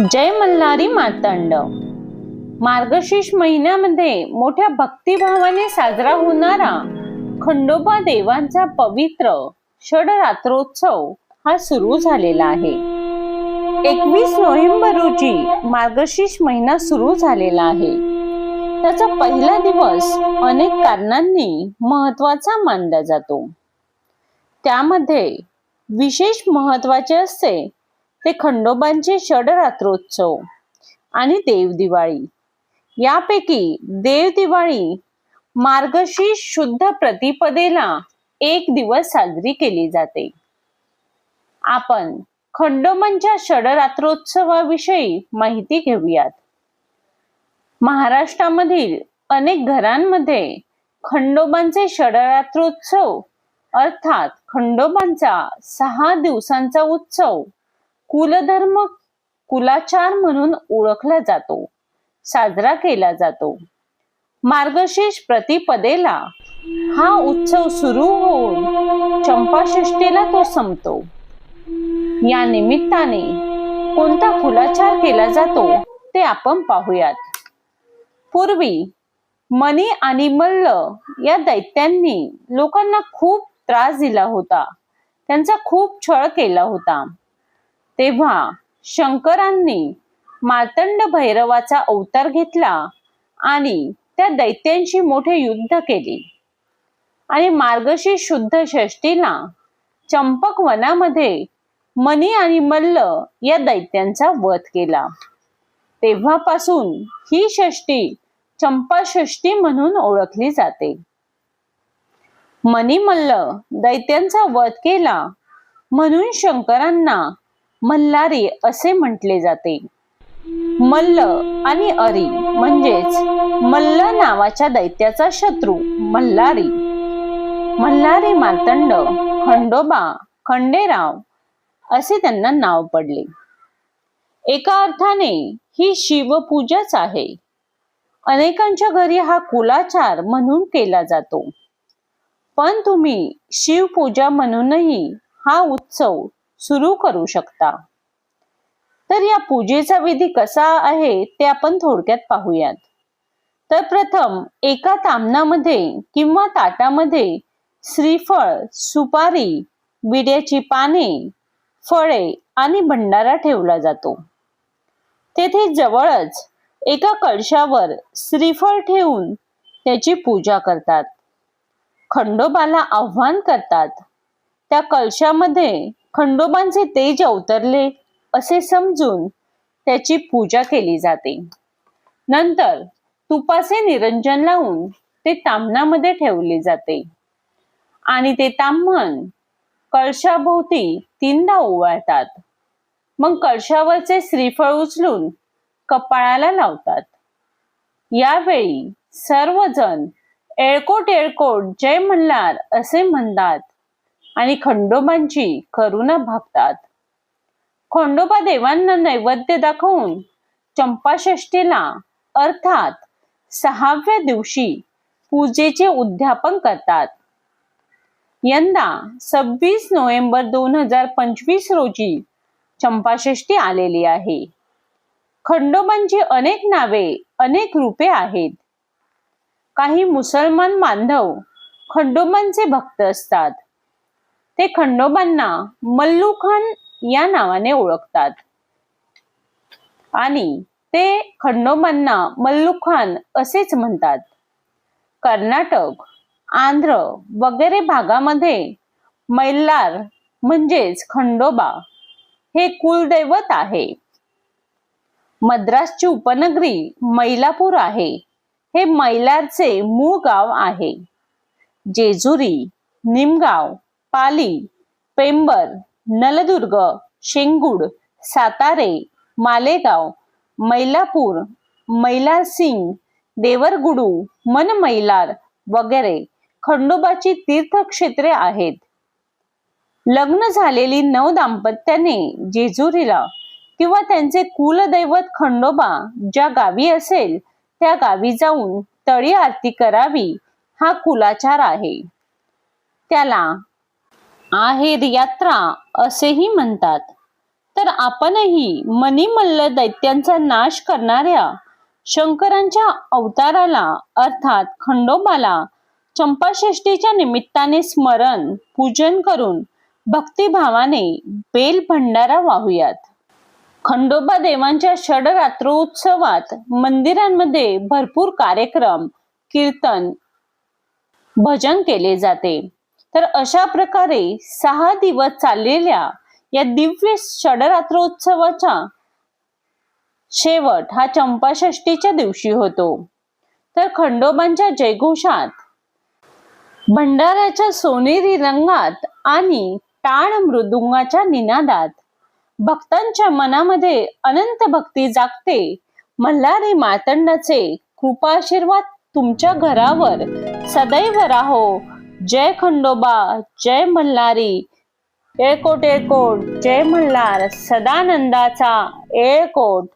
जय मल्हारी मातंड. मार्गशीर्ष महिन्यामध्ये मोठ्या भक्तिभावाने साजरा होणारा खंडोबा देवांचा पवित्र षडरात्रोत्सव हा सुरू झालेला आहे. एकवीस नोव्हेंबर रोजी मार्गशीर्ष महिना सुरू झालेला आहे. त्याचा पहिला दिवस अनेक कारणांनी महत्त्वाचा मानला जातो. त्यामध्ये विशेष महत्त्वाचे असते ते खंडोबांचे षडरात्रोत्सव आणि देवदिवाळी यापैकी देवदिवाळी मार्गशीर्ष शुद्ध प्रतिपदेला एक दिवस साजरी केली जाते. आपण खंडोबांच्या षडरात्रोत्सवाविषयी माहिती घेऊयात. महाराष्ट्रामधील अनेक घरांमध्ये खंडोबांचे षडरात्रोत्सव अर्थात खंडोबांचा सहा दिवसांचा उत्सव कुलधर्म कुलाचार म्हणून ओळखला जातो साजरा केला जातो. मार्गशीर्ष प्रतिपदेला हा उत्सव सुरू होऊन चंपाषष्टीला तो संपतो. या निमित्ताने कोणता कुलाचार केला जातो ते आपण पाहूयात. पूर्वी मनी आणि मल्ल या दैत्यांनी लोकांना खूप त्रास दिला होता. त्यांचा खूप छळ केला होता. तेव्हा शंकरांनी मार्तंड भैरवाचा अवतार घेतला आणि त्या दैत्यांशी मोठे युद्ध केले. आणि मार्गशी शुद्ध षष्टीला चंपक वनामध्ये मनी आणि मल्ल या दैत्यांचा वध केला. तेव्हापासून ही षष्टी चंपाषष्टी म्हणून ओळखली जाते. मणिमल्ल दैत्यांचा वध केला म्हणून शंकरांना मल्हारी असे म्हटले जाते. मल्ल आणि अरी म्हणजेच मल्ल नावाच्या दैत्याचा शत्रू मल्हारी मल्हारी मार्तंड खंडोबा खंडेराव असे त्यांना नाव पडले. एका अर्थाने ही शिवपूजाच आहे. अनेकांच्या घरी हा कुलाचार म्हणून केला जातो. पण तुम्ही शिवपूजा म्हणूनही हा उत्सव सुरू करू शकता. तर या पूजेचा विधी कसा आहे ते आपण थोडक्यात पाहूयात. तर प्रथम एका तामणामध्ये किंवा ताटामध्ये श्रीफळ सुपारी विड्याची पाने फळे आणि भंडारा ठेवला जातो. तेथे जवळच एका कळशावर श्रीफळ ठेवून त्याची पूजा करतात. खंडोबाला आव्हान करतात. त्या कळशामध्ये खंडोबांचे तेज अवतरले असे समजून त्याची पूजा केली जाते. नंतर तुपाचे निरंजन लावून ते ताम्हणामध्ये ठेवले जाते. आणि ते ताम्हण कळशाभोवती तीनदा ओवाळतात. मग कळशावरचे श्रीफळ उचलून कपाळाला लावतात. यावेळी सर्वजण एळकोट एळकोट जय मल्हार असे म्हणतात. आणि खंडोबांची करुणा भागतात. खंडोबा देवांना नैवेद्य दाखवून चंपाषष्टीला अर्थात सहाव्या दिवशी पूजेचे उद्यापन करतात. यंदा सव्वीस नोव्हेंबर दोन हजार पंचवीस रोजी चंपाषष्टी आलेली आहे. खंडोबांची अनेक नावे अनेक रूपे आहेत. काही मुसलमान बांधव खंडोबांचे भक्त असतात. ते खंडोबांना मल्लूखान या नावाने ओळखतात. आणि ते खंडोबांना मल्लूखान असेच म्हणतात. कर्नाटक आंध्र वगैरे भागामध्ये मैलार म्हणजेच खंडोबा हे कुलदैवत आहे. मद्रासची उपनगरी मैलापूर आहे. हे मैलारचे मूळ गाव आहे. जेजुरी निमगाव पाली पेंबर नलदुर्ग शेंगुड सातारे मालेगाव मैलापूर मैलासिंग देवरगुडू मनमैलार वगैरे खंडोबाची तीर्थक्षेत्रे आहेत. लग्न झालेली नव दाम्पत्याने जेजुरीला किंवा त्यांचे कुलदैवत खंडोबा ज्या गावी असेल त्या गावी जाऊन तळी आरती करावी हा कुलाचार आहे. त्याला आहेर यात्रा असेही म्हणतात. तर आपणही मणिमल्ल दैत्यांचा नाश करणाऱ्या शंकरांच्या अवताराला अर्थात खंडोबाला चंपाषष्टीच्या निमित्ताने स्मरण पूजन करून भक्तिभावाने बेल भंडारा वाहूयात. खंडोबा देवांच्या षडरात्रोत्सवात मंदिरांमध्ये भरपूर कार्यक्रम कीर्तन भजन केले जाते. तर अशा प्रकारे सहा दिवस चाललेल्या या दिव्य षडरात्रोत्सवाचा शेवट हा चंपाषष्टीच्या दिवशी होतो. तर खंडोबांच्या जयघोषात भंडाऱ्याच्या सोनेरी रंगात आणि टाळ मृदुंगाच्या निनादात भक्तांच्या मनामध्ये अनंत भक्ती जागते. मल्हारी मातंडाचे कृपाशीर्वाद तुमच्या घरावर सदैव राहो. जय खंडोबा जय मल्हारी. एकोट एकोट जय मल्हार सदानंदाचा एकोट